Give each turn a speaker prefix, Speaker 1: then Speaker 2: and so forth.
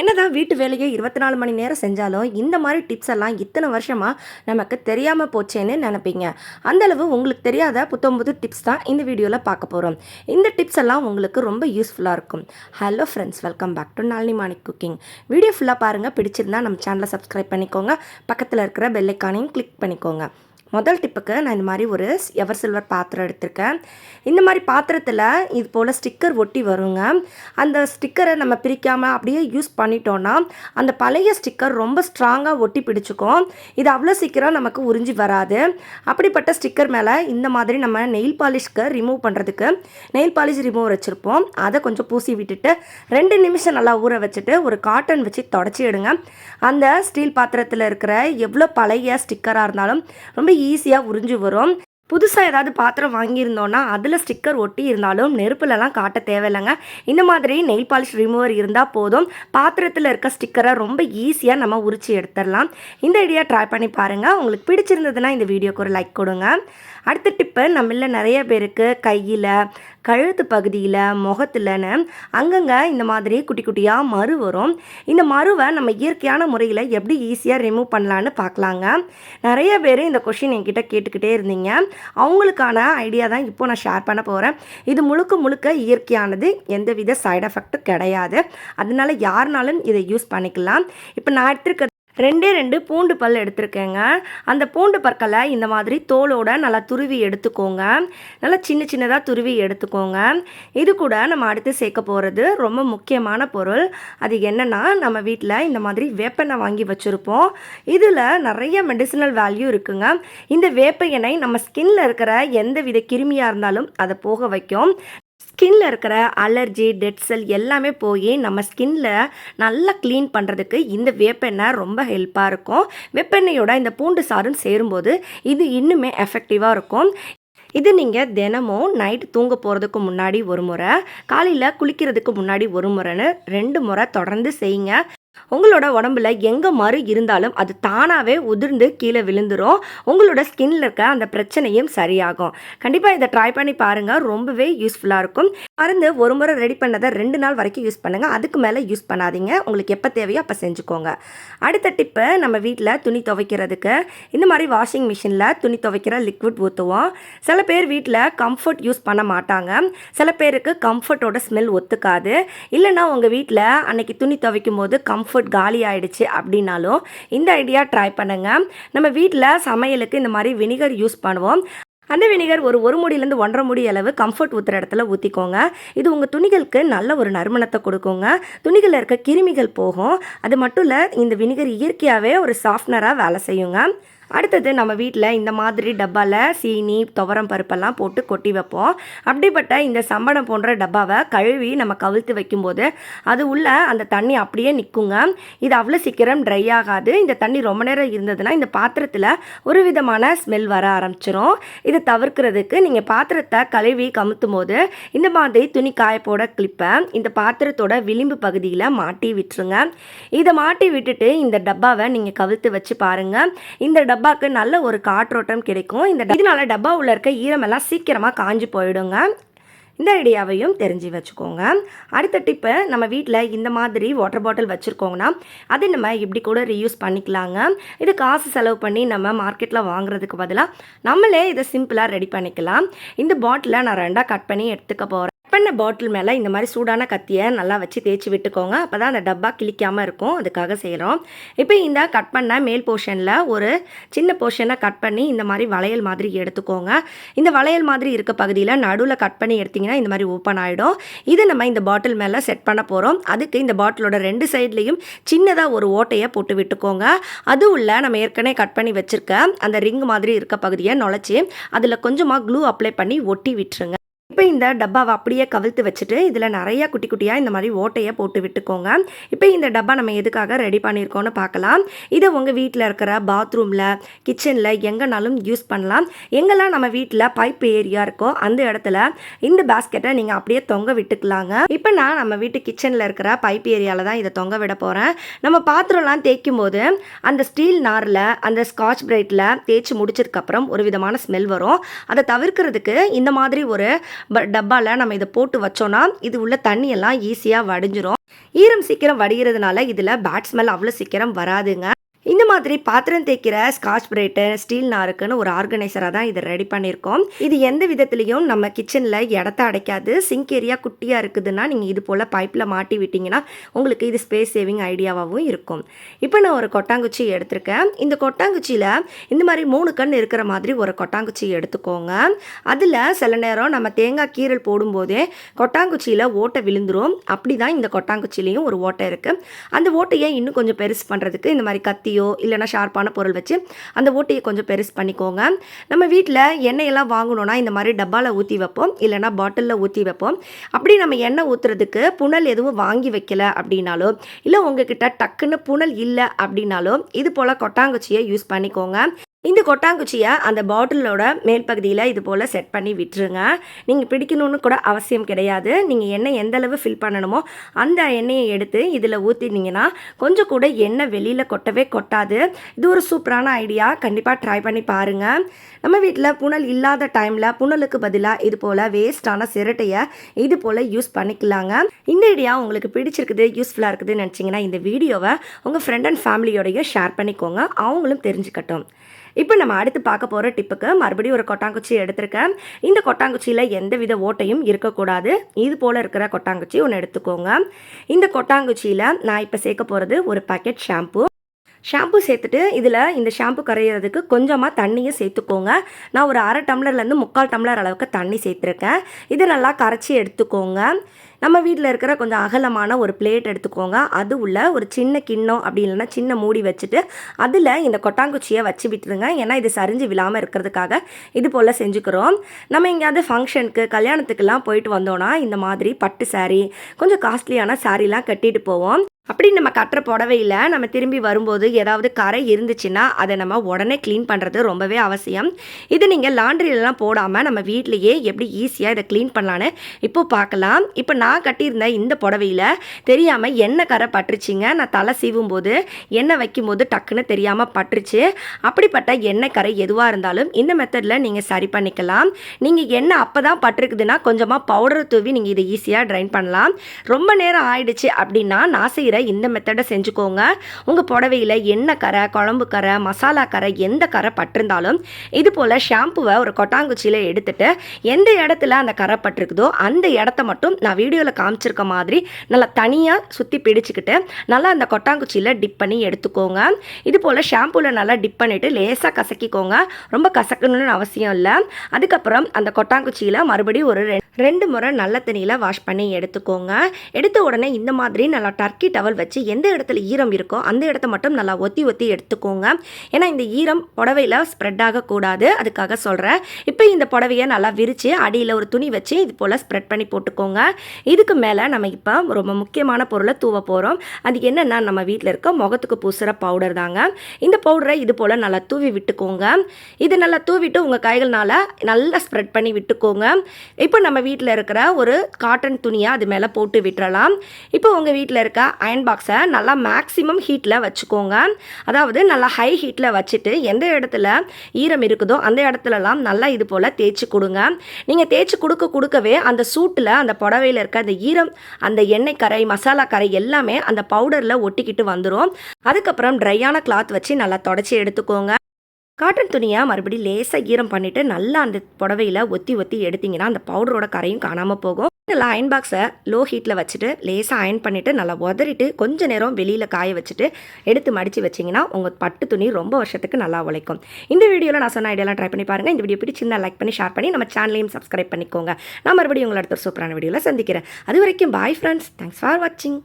Speaker 1: என்னதான் வீட்டு வேலையை இருபத்தி நாலு மணி நேரம் செஞ்சாலும் இந்த மாதிரி டிப்ஸ் எல்லாம் இத்தனை வருஷமாக நமக்கு தெரியாமல் போச்சேன்னு நினைப்பீங்க. அந்தளவு உங்களுக்கு தெரியாத புத்தம் புது டிப்ஸ் தான் இந்த வீடியோவில் பார்க்க போகிறோம் இந்த டிப்ஸ் எல்லாம் உங்களுக்கு ரொம்ப யூஸ்ஃபுல்லாக இருக்கும். Hello friends welcome back to Nalini Manik cooking video ஃபுல்லாக பாருங்கள் பிடிச்சிருந்தா நம்ம சேனலை சப்ஸ்கிரைப் பண்ணிக்கோங்க. பக்கத்தில் இருக்கிற பெல்லைக்கானையும் கிளிக் பண்ணிக்கோங்க. முதல் டிப்புக்கு நான் இந்த மாதிரி ஒரு எவர் சில்வர் பாத்திரம் எடுத்திருக்கேன். இந்த மாதிரி பாத்திரத்தில் இது போல் ஸ்டிக்கர் ஒட்டி வருங்க. அந்த ஸ்டிக்கரை நம்ம பிரிக்காமல் அப்படியே யூஸ் பண்ணிட்டோன்னா அந்த பழைய ஸ்டிக்கர் ரொம்ப ஸ்ட்ராங்காக ஒட்டி பிடிச்சிக்கும். இது அவ்வளோ சீக்கிரம் நமக்கு உறிஞ்சி வராது. அப்படிப்பட்ட ஸ்டிக்கர் மேலே இந்த மாதிரி நம்ம நெயில் பாலிஷ்க்கு ரிமூவ் பண்ணுறதுக்கு நெயில் பாலிஷ் ரிமூவ் வச்சுருப்போம். அதை கொஞ்சம் பூசி விட்டுட்டு ரெண்டு நிமிஷம் நல்லா ஊற வச்சுட்டு ஒரு காட்டன் வச்சு தொடச்சி எடுங்க. அந்த ஸ்டீல் பாத்திரத்தில் இருக்கிற எவ்வளோ பழைய ஸ்டிக்கராக இருந்தாலும் ரொம்ப ஈஸியாக உறிஞ்சு வரும். புதுசாக ஏதாவது பாத்திரம் வாங்கியிருந்தோன்னா அதில் ஸ்டிக்கர் ஒட்டி இருந்தாலும் நெருப்புலலாம் காட்ட தேவையில்லைங்க. இந்த மாதிரி நெயில் பாலிஷ் ரிமூவர் இருந்தால் போதும். பாத்திரத்தில் இருக்க ஸ்டிக்கரை ரொம்ப ஈஸியாக நம்ம உரிச்சு எடுத்துடலாம். இந்த ஐடியா ட்ரை பண்ணி பாருங்கள் உங்களுக்கு பிடிச்சிருந்ததுன்னா இந்த வீடியோக்கு ஒரு லைக் கொடுங்க. அடுத்த டிப்பு நம்மள நிறைய பேருக்கு கையில் கழுத்து பகுதியில் முகத்துலன்னு அங்கங்கே இந்த மாதிரி குட்டி குட்டியாக மறு வரும். இந்த மருவை நம்ம இயற்கையான முறையில் எப்படி ஈஸியாக ரிமூவ் பண்ணலான்னு பார்க்கலாங்க. நிறைய பேர் இந்த கொஷின் என்கிட்ட கேட்டுக்கிட்டே இருந்தீங்க. அவங்களுக்கான ஐடியா தான் இப்போ நான் ஷேர் பண்ண போகிறேன் இது முழுக்க முழுக்க இயற்கையானது எந்தவித சைடு எஃபெக்ட்டும் கிடையாது. அதனால யாருனாலும் இதை யூஸ் பண்ணிக்கலாம். இப்போ நான் எடுத்திருக்க ரெண்டே ரெண்டு பூண்டு பல் எடுத்திருக்கேங்க. அந்த பூண்டு பற்களை இந்த மாதிரி தோலோட நல்லா துருவி எடுத்துக்கோங்க. நல்லா சின்ன சின்னதாக துருவி எடுத்துக்கோங்க. இது கூட நம்ம அடுத்து சேர்க்க போகிறது ரொம்ப முக்கியமான பொருள். அது என்னென்னா நம்ம வீட்டில் இந்த மாதிரி வேப்பெண்ணெய் வாங்கி வச்சுருப்போம். இதில் நிறைய மெடிசினல் வேல்யூ இருக்குங்க. இந்த வேப்ப எண்ணெய் நம்ம ஸ்கின்ல இருக்கிற எந்த வித கிருமியாக இருந்தாலும் அதை போக வைக்கும். ஸ்கின்ல இருக்கிற அலர்ஜி டெட் செல் எல்லாமே போய் நம்ம ஸ்கின்ல நல்லா க்ளீன் பண்ணுறதுக்கு இந்த வேப்பெண்ணெய் ரொம்ப ஹெல்ப்பாக இருக்கும். வெப்பெண்ணெயோட இந்த பூண்டு சாறும் சேரும்போது இது இன்னுமே எஃபெக்டிவாக இருக்கும். இது நீங்கள் தினமும் நைட் தூங்க போகிறதுக்கு முன்னாடி ஒரு முறை காலையில் குளிக்கிறதுக்கு முன்னாடி ஒரு முறைன்னு ரெண்டு முறை தொடர்ந்து செய்யுங்க. உங்களோட உடம்புல எங்கே மறு இருந்தாலும் அது தானாகவே உதிர்ந்து கீழே விழுந்துரும். உங்களோட ஸ்கின்ல இருக்க அந்த பிரச்சனையும் சரியாகும். கண்டிப்பாக இதை ட்ரை பண்ணி பாருங்கள் ரொம்பவே யூஸ்ஃபுல்லாக இருக்கும். மருந்து ஒரு முறை ரெடி பண்ணதை ரெண்டு நாள் வரைக்கும் யூஸ் பண்ணுங்கள் அதுக்கு மேலே யூஸ் பண்ணாதீங்க. உங்களுக்கு எப்போ தேவையோ அப்போ செஞ்சுக்கோங்க. அடுத்த டிப்பு நம்ம வீட்டில் துணி துவைக்கிறதுக்கு. இந்த மாதிரி வாஷிங் மிஷினில் துணி துவைக்கிற லிக்விட் ஊற்றுவோம் சில பேர் வீட்டில் கம்ஃபர்ட் யூஸ் பண்ண மாட்டாங்க. சில பேருக்கு கம்ஃபர்ட்டோட ஸ்மெல் ஒத்துக்காது. இல்லைன்னா உங்கள் வீட்டில் அன்னைக்கு துணி துவைக்கும் போது கம்ஃபர்ட் காலி ஆகிடுச்சு அப்படின்னாலும் இந்த ஐடியா ட்ரை பண்ணுங்கள் நம்ம வீட்டில் சமையலுக்கு இந்த மாதிரி வினிகர் யூஸ் பண்ணுவோம். அந்த வினிகர் ஒரு ஒரு முடியிலேருந்து ஒன்றரை முடி அளவு கம்ஃபர்ட் ஊற்றுற இடத்துல ஊற்றிக்கோங்க இது உங்கள் துணிகளுக்கு நல்ல ஒரு நறுமணத்தை கொடுக்குங்க. துணிகளில் இருக்க கிருமிகள் போகும். அது மட்டும் இல்லை இந்த வினிகர் இயற்கையாகவே ஒரு சாஃப்ட்னராக வேலை செய்யுங்க. அடுத்தது நம்ம வீட்டில் இந்த மாதிரி டப்பாவில் சீனி துவரம் பருப்பெல்லாம் போட்டு கொட்டி வைப்போம். அப்படிப்பட்ட இந்த சம்படம் போன்ற டப்பாவை கழுவி நம்ம கவிழ்த்து வைக்கும்போது அது உள்ள அந்த தண்ணி அப்படியே நிற்குங்க இது அவ்வளோ சீக்கிரம் ட்ரை ஆகாது. இந்த தண்ணி ரொம்ப நேரம் இருந்ததுன்னா இந்த பாத்திரத்தில் ஒரு விதமான ஸ்மெல் வர ஆரம்பிச்சிரும். இதை தவிர்க்கிறதுக்கு நீங்கள் பாத்திரத்தை கழுவி கமுத்தும் போது இந்த மாதிரி துணி காயப்போட கிளிப்பை இந்த பாத்திரத்தோட விளிம்பு பகுதியில் மாட்டி விட்டுருங்க. இதை மாட்டி விட்டுட்டு இந்த டப்பாவை நீங்கள் கவிழ்த்து வச்சு பாருங்கள் இந்த டப்பாக்கு நல்ல ஒரு காற்றோட்டம் கிடைக்கும். இந்த இதனால டப்பா உள்ள இருக்க ஈரமெல்லாம் சீக்கிரமாக காஞ்சி போயிடுங்க. இந்த ஐடியாவையும் தெரிஞ்சு வச்சுக்கோங்க. அடுத்த டிப்பு நம்ம வீட்டில் இந்த மாதிரி வாட்டர் பாட்டில் வச்சுருக்கோங்கன்னா அதை நம்ம இப்படி கூட ரீயூஸ் பண்ணிக்கலாங்க. இது காசு செலவு பண்ணி நம்ம மார்க்கெட்டில் வாங்குறதுக்கு பதிலாக நம்மளே இதை சிம்பிளாக ரெடி பண்ணிக்கலாம். இந்த பாட்டிலை நான் ரெண்டாக கட் பண்ணி எடுத்துக்க போகிறேன் பண்ண பாட்டில் மேலே இந்த மாதிரி சூடான கத்தியை நல்லா வச்சு தேய்ச்சி விட்டுக்கோங்க. அப்போ தான் அந்த டப்பா கிளிக்காமல் இருக்கும். அதுக்காக செய்கிறோம் இப்போ இந்த கட் பண்ண மேல் போர்ஷனில் ஒரு சின்ன போர்ஷனை கட் பண்ணி இந்த மாதிரி வளையல் மாதிரி எடுத்துக்கோங்க. இந்த வளையல் மாதிரி இருக்க பகுதியில் நடுவில் கட் பண்ணி எடுத்திங்கன்னா இந்த மாதிரி ஓப்பன் ஆகிடும் இது நம்ம இந்த பாட்டில் மேலே செட் பண்ண போகிறோம் அதுக்கு இந்த பாட்டிலோட ரெண்டு சைட்லேயும் சின்னதாக ஒரு ஓட்டையை போட்டு விட்டுக்கோங்க. அது உள்ள நம்ம ஏற்கனவே கட் பண்ணி வச்சுருக்க அந்த ரிங் மாதிரி இருக்க பகுதியை நுழைச்சி அதில் கொஞ்சமாக க்ளூ அப்ளை பண்ணி ஒட்டி விட்டுருங்க. இப்போ இந்த டப்பாவை அப்படியே கவிழ்த்து வச்சுட்டு இதில் நிறையா குட்டி குட்டியாக இந்த மாதிரி ஓட்டையை போட்டு விட்டுக்கோங்க. இப்போ இந்த டப்பா நம்ம எதுக்காக ரெடி பண்ணியிருக்கோம்னு பார்க்கலாம். இதை உங்கள் வீட்டில் இருக்கிற பாத்ரூமில் கிச்சனில் எங்கேனாலும் யூஸ் பண்ணலாம். எங்கெல்லாம் நம்ம வீட்டில் பைப் ஏரியா இருக்கோ அந்த இடத்துல இந்த பேஸ்கெட்டை நீங்கள் அப்படியே தொங்க விட்டுக்கலாங்க. இப்போ நான் நம்ம வீட்டு கிச்சனில் இருக்கிற பைப் ஏரியாவில் தான் இதை தொங்க விட போகிறேன் நம்ம பாத்திரம்லாம் தேய்க்கும் போது அந்த ஸ்டீல் நாரில் அந்த ஸ்காட்ச் பிரைட்டில் தேய்ச்சி முடிச்சதுக்கப்புறம் ஒரு விதமான ஸ்மெல் வரும். அதை தவிர்க்கிறதுக்கு இந்த மாதிரி ஒரு டப்பாவில் நம்ம இதை போட்டு வச்சோன்னா இது உள்ள தண்ணியெல்லாம் ஈஸியாக வடிஞ்சிரும். ஈரம் சீக்கிரம் வடிகிறதுனால இதில் பேட் ஸ்மெல் அவ்வளோ சீக்கிரம் வராதுங்க. இந்த மாதிரி பாத்திரம் தேய்க்கிற ஸ்காட்ச் பிரைட்டு ஸ்டீல் நாருக்குன்னு ஒரு ஆர்கனைசராக தான் இதை ரெடி பண்ணியிருக்கோம். இது எந்த விதத்துலையும் நம்ம கிச்சனில் இடத்த அடைக்காது. சிங்க் ஏரியா குட்டியாக இருக்குதுன்னா நீங்கள் இது போல் பைப்பில் மாட்டி விட்டிங்கன்னா உங்களுக்கு இது ஸ்பேஸ் சேவிங் ஐடியாவாகவும் இருக்கும். இப்போ நான் ஒரு கொட்டாங்குச்சி எடுத்திருக்கேன். இந்த கொட்டாங்குச்சியில் இந்த மாதிரி மூணு கண் இருக்கிற மாதிரி ஒரு கொட்டாங்குச்சி எடுத்துக்கோங்க. அதில் சில நேரம் நம்ம தேங்காய் கீரல் போடும்போதே கொட்டாங்குச்சியில் ஓட்டை விழுந்துரும். அப்படி தான் இந்த கொட்டாங்குச்சிலையும் ஒரு ஓட்டை இருக்குது அந்த ஓட்டையை இன்னும் கொஞ்சம் பெருசு பண்ணுறதுக்கு இந்த மாதிரி கத்தியோ இல்லைனா ஷார்ப்பான பொருள் வச்சு அந்த ஓட்டையை கொஞ்சம் பெருசு பண்ணிக்கோங்க. நம்ம வீட்டில் எண்ணெயெல்லாம் வாங்கணும்னா இந்த மாதிரி டப்பாவில் ஊற்றி வைப்போம் இல்லைனா பாட்டிலில் ஊற்றி வைப்போம். அப்படி நம்ம எண்ணெய் ஊற்றுறதுக்கு புனல் எதுவும் வாங்கி வைக்கல அப்படின்னாலோ இல்லை உங்ககிட்ட டக்குன்னு புனல் இல்லை அப்படின்னாலோ இது போல் கொட்டாங்குச்சியை யூஸ் பண்ணிக்கோங்க. இந்த கொட்டாங்குச்சியை அந்த பாட்டிலோட மேல் பகுதியில் இது போல் செட் பண்ணி விட்டுருங்க. நீங்கள் பிடிக்கணும்னு கூட அவசியம் கிடையாது. நீங்கள் எண்ணெய் எந்த அளவு ஃபில் பண்ணணுமோ அந்த எண்ணெயை எடுத்து இதில் ஊற்றினீங்கன்னா கொஞ்சம் கூட எண்ணெய் வெளியில் கொட்டவே கொட்டாது. இது ஒரு சூப்பரான ஐடியா. கண்டிப்பாக ட்ரை பண்ணி பாருங்கள் நம்ம வீட்டில் புனல் இல்லாத டைமில் புனலுக்கு பதிலாக இது போல் வேஸ்ட்டான சிரட்டையை இது போல் யூஸ் பண்ணிக்கலாங்க. இந்த ஐடியா உங்களுக்கு பிடிச்சிருக்குது யூஸ்ஃபுல்லாக இருக்குதுன்னு நினச்சிங்கன்னா இந்த வீடியோவை உங்கள் ஃப்ரெண்ட் அண்ட் ஃபேமிலியோடையும் ஷேர் பண்ணிக்கோங்க. அவங்களும் தெரிஞ்சுக்கட்டும். இப்போ நம்ம அடுத்து பார்க்க போகிற டிப்புக்கு மறுபடியும் ஒரு கொட்டாங்குச்சி எடுத்திருக்கேன். இந்த கொட்டாங்குச்சியில் எந்த வித ஓட்டையும் இருக்கக்கூடாது. இது போல் இருக்கிற கொட்டாங்குச்சி ஒன்று எடுத்துக்கோங்க. இந்த கொட்டாங்குச்சியில் நான் இப்போ சேர்க்க போகிறது ஒரு பாக்கெட் ஷாம்பு ஷாம்பு சேர்த்துட்டு இதில் இந்த ஷாம்பு கரையிறதுக்கு கொஞ்சமாக தண்ணியும் சேர்த்துக்கோங்க. நான் ஒரு அரை டம்ளர்லேருந்து முக்கால் டம்ளர் அளவுக்கு தண்ணி சேர்த்துருக்கேன். இதை நல்லா கரைச்சி எடுத்துக்கோங்க. நம்ம வீட்டில் இருக்கிற கொஞ்சம் அகலமான ஒரு பிளேட் எடுத்துக்கோங்க. அது உள்ள ஒரு சின்ன கிண்ணம் அப்படி இல்லைன்னா சின்ன மூடி வச்சுட்டு அதில் இந்த கொட்டாங்குச்சியை வச்சு விட்டுருங்க. ஏன்னா இது சரிஞ்சு விழாமல் இருக்கிறதுக்காக இது போல் செஞ்சுக்கிறோம். நம்ம எங்கேயாவது ஃபங்க்ஷனுக்கு கல்யாணத்துக்கெல்லாம் போயிட்டு வந்தோன்னா இந்த மாதிரி பட்டு சாரீ கொஞ்சம் காஸ்ட்லியான சாரீலாம் கட்டிட்டு போவோம். அப்படி நம்ம கட்டுற புடவையில் நம்ம திரும்பி வரும்போது ஏதாவது கரை இருந்துச்சுன்னா அதை நம்ம உடனே க்ளீன் பண்ணுறது ரொம்பவே அவசியம். இது நீங்கள் லாண்ட்ரிலலாம் போடாமல் நம்ம வீட்லேயே எப்படி ஈஸியாக இதை க்ளீன் பண்ணலான்னு இப்போ பார்க்கலாம் இப்போ நான் கட்டியிருந்த இந்த புடவையில் தெரியாமல் எண்ணெய் கரை பட்டுருச்சுங்க. நான் தலை சீவும் போது எண்ணெய் வைக்கும்போது டக்குன்னு தெரியாமல் பட்டுருச்சு. அப்படிப்பட்ட எண்ணெய் கரை எதுவாக இருந்தாலும் இந்த மெத்தடில் நீங்கள் சரி பண்ணிக்கலாம். நீங்கள் எண்ணெய் அப்போ தான் பட்டிருக்குதுன்னா கொஞ்சமாக பவுடர் தூவி நீங்கள் இதை ஈஸியாக ட்ரைன் பண்ணலாம். ரொம்ப நேரம் ஆயிடுச்சு அப்படின்னா நான் செய்கிற இந்த மெத்தடை செஞ்சுக்கோங்க. உங்கள் புடவையில் எண்ணெய் கரை குழம்பு கரை மசாலா கரை எந்த கரை பட்டிருந்தாலும் இது போல் ஷாம்புவை ஒரு கொட்டாங்குச்சியில் எடுத்துட்டு எந்த இடத்துல அந்த கரை பட்டிருக்குதோ அந்த இடத்த மட்டும் நான் வீடியோவில் காமிச்சிருக்க மாதிரி நல்லா தனியாக சுற்றி பிடிச்சிக்கிட்டு நல்லா அந்த கொட்டாங்குச்சியில் டிப் பண்ணி எடுத்துக்கோங்க. இது போல் ஷாம்புவில் நல்லா டிப் பண்ணிவிட்டு லேசாக கசக்கிக்கோங்க. ரொம்ப கசக்கணும்னு அவசியம் இல்லை. அதுக்கப்புறம் அந்த கொட்டாங்குச்சியில் மறுபடியும் ஒரு ரெண்டு ரெண்டு முறை நல்ல தண்ணியில் வாஷ் பண்ணி எடுத்துக்கோங்க. எடுத்த உடனே இந்த மாதிரி நல்லா டர்க்கி டவல் வச்சு எந்த இடத்துல ஈரம் இருக்கோ அந்த இடத்த மட்டும் நல்லா ஒத்தி ஒத்தி எடுத்துக்கோங்க. ஏன்னா இந்த ஈரம் புடவையில் ஸ்ப்ரெட் ஆகக்கூடாது. அதுக்காக சொல்கிறேன் இப்போ இப்போ இந்த புடவையை நல்லா விரித்து அடியில் ஒரு துணி வச்சு இது போல் ஸ்ப்ரெட் பண்ணி போட்டுக்கோங்க. இதுக்கு மேலே நம்ம இப்போ ரொம்ப முக்கியமான பொருளை தூவ போகிறோம் அது என்னென்னா நம்ம வீட்டில் இருக்க முகத்துக்கு பூசுகிற பவுடர் தாங்க. இந்த பவுடரை இது போல் நல்லா தூவி விட்டுக்கோங்க. இது நல்லா தூவிட்டு உங்கள் கைகள்னால நல்லா ஸ்ப்ரெட் பண்ணி விட்டுக்கோங்க. இப்போ நம்ம வீட்டில் இருக்கிற ஒரு காட்டன் துணியை அது மேலே போட்டு விட்டுறலாம். இப்போ உங்கள் வீட்டில் இருக்க அயன் பாக்ஸை நல்லா மேக்ஸிமம் ஹீட்டில் வச்சுக்கோங்க. அதாவது நல்லா ஹை ஹீட்டில் வச்சுட்டு எந்த இடத்துல ஈரம் இருக்குதோ அந்த இடத்துலலாம் நல்லா இது போல் தேய்ச்சி கொடுங்க. நீங்கள் தேய்ச்சி கொடுக்க கொடுக்கவே அந்த சூட்டில் அந்த புடவையில் இருக்க அந்த ஈரம் அந்த எண்ணெய் கரை மசாலா கரை எல்லாமே அந்த பவுடரில் ஒட்டிக்கிட்டு வந்துடும் அதுக்கப்புறம் ட்ரையான கிளாத் வச்சு நல்லா தொடச்சி எடுத்துக்கோங்க. காட்டன் துணியை மறுபடியும் லேசாக ஈரம் பண்ணிவிட்டு நல்லா அந்த புடவையில் ஒத்தி ஒத்தி எடுத்திங்கன்னா அந்த பவுடரோட கரையும் காணாமல் போகும். நல்லா அயன் பாக்ஸை லோ ஹீட்டில் வச்சுட்டு லேசாக அயன் பண்ணிவிட்டு நல்லா உதறிட்டு கொஞ்ச நேரம் வெளியில் காய வச்சுட்டு எடுத்து மடித்து வச்சிங்கன்னா உங்கள் பட்டு துணி ரொம்ப வருஷத்துக்கு நல்லா உழைக்கும். இந்த வீடியோவில் நான் சொன்ன ஐடியாலாம் ட்ரை பண்ணி பாருங்கள் இந்த வீடியோ பிடிச்சிருந்தா லைக் பண்ணி ஷேர் பண்ணி நம்ம சேனலையும் சப்ஸ்கிரைப் பண்ணிக்கோங்க. நான் மறுபடியும் உங்களை அடுத்த சூப்பரான வீடியோவில் சந்திக்கிறேன். அது வரைக்கும் பாய் ஃப்ரெண்ட்ஸ் தேங்க்ஸ் ஃபார் வாட்சிங்